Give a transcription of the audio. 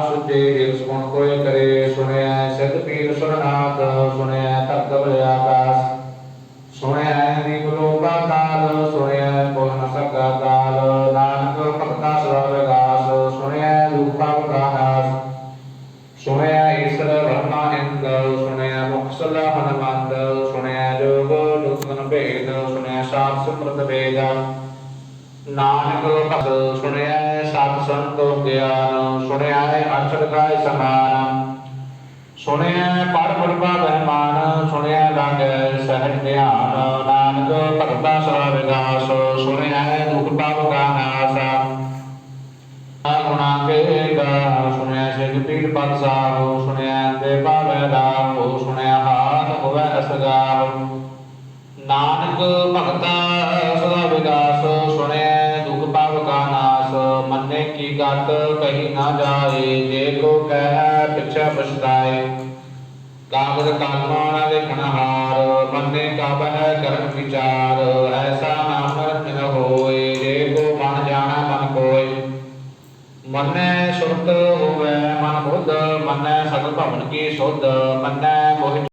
ਸੁਚੇ ਜਿਸ ਗੁਣ ਕੋਇ ਕਰੇ ਸੁਣਿਆ ਸਿੱਧ ਪੀਰ ਸੁਰਨਾਥ ਸੁਣਿਆ ਤਖਤ ਆਕਾਸ। ਸੁਣਿਆ ਦੀਪ ਲੋਕਾ ਕਾਲ ਸੁਣਿਆ ਕੋਲ ਨ ਸਕਾ ਕਾਲ। ਨਾਨਕ ਭਗਤਾ ਸਦਾ ਵਿਗਾਸ ਸੁਣਿਆ ਰੂਪਾ ਪ੍ਰਹਾਸ ਸੁਣਿਆ ਈਸ਼ਰ ਵਰਮਾ ਇੰਦ ਸੁਣਿਆ ਮੁਖ ਹਨਮੰਦ ਸੁਣਿਆ ਜੋਗ ਦੁਖਨ ਭੇਦ ਸੁਣਿਆ ਸਾਧ ਸਿਮਰਤ ਵੇਦ। ਨਾਨਕ ਭਗਤ ਸੁਣਿਆ ਸੰਤੋ ਗਿਆਨ ਸੁਣਿਆ ਅਛੜ ਕਾਇ ਸਮਾਨ ਸੁਣਿਆ ਪੜ ਪੜਵਾ ਬਹਿਮਾਨ ਸੁਣਿਆ ਲੰਗ ਸਹਿਜ ਧਿਆਨ। ਨਾਨਕ ਭਗਤਾ ਸਦਾ ਵਿਗਾਸ ਸੁਣਿਆ ਦੁਖ ਪਾਪ ਕਾ ਨਾਸ। ਗੁਣਾ ਕੇ ਗਾ ਸੁਣਿਆ ਸਿੱਧ ਪੀੜ ਪਦ ਸਾਹੋ ਸੁਣਿਆ ਦੇ ਭਾਵੈ ਰਾਹੋ ਸੁਣਿਆ ਹਾਥ ਹੋਵੇ ਅਸਗਾਹੋ ਨਾਨਕ ਕੀ ਗਤ ਕਹੀ ਨਾ ਜਾਏ, ਜੇ ਕੋ ਕਹਿ ਪਿਛੈ ਪਛਤਾਏ। ਕਾਗਦ ਕਾਲਮਾ ਨਾ ਵੇਖਣ ਹਾਰ, ਮੰਨੇ ਕਾ ਕਰਨ ਵਿਚਾਰ, ਐਸਾ ਨਾਮ ਨਿਨ ਹੋਏ, ਜੇ ਕੋ ਮਨ ਜਾਣਾ ਮਨ ਕੋਏ। ਮੰਨੈ ਸੁਰਤ ਹੋਵੇ ਮਨ ਬੁੱਧ, ਮੰਨੈ ਸਗਲ ਭਵਨ ਕੀ ਸੁਧ, ਮੰਨੈ ਮੋਹਿ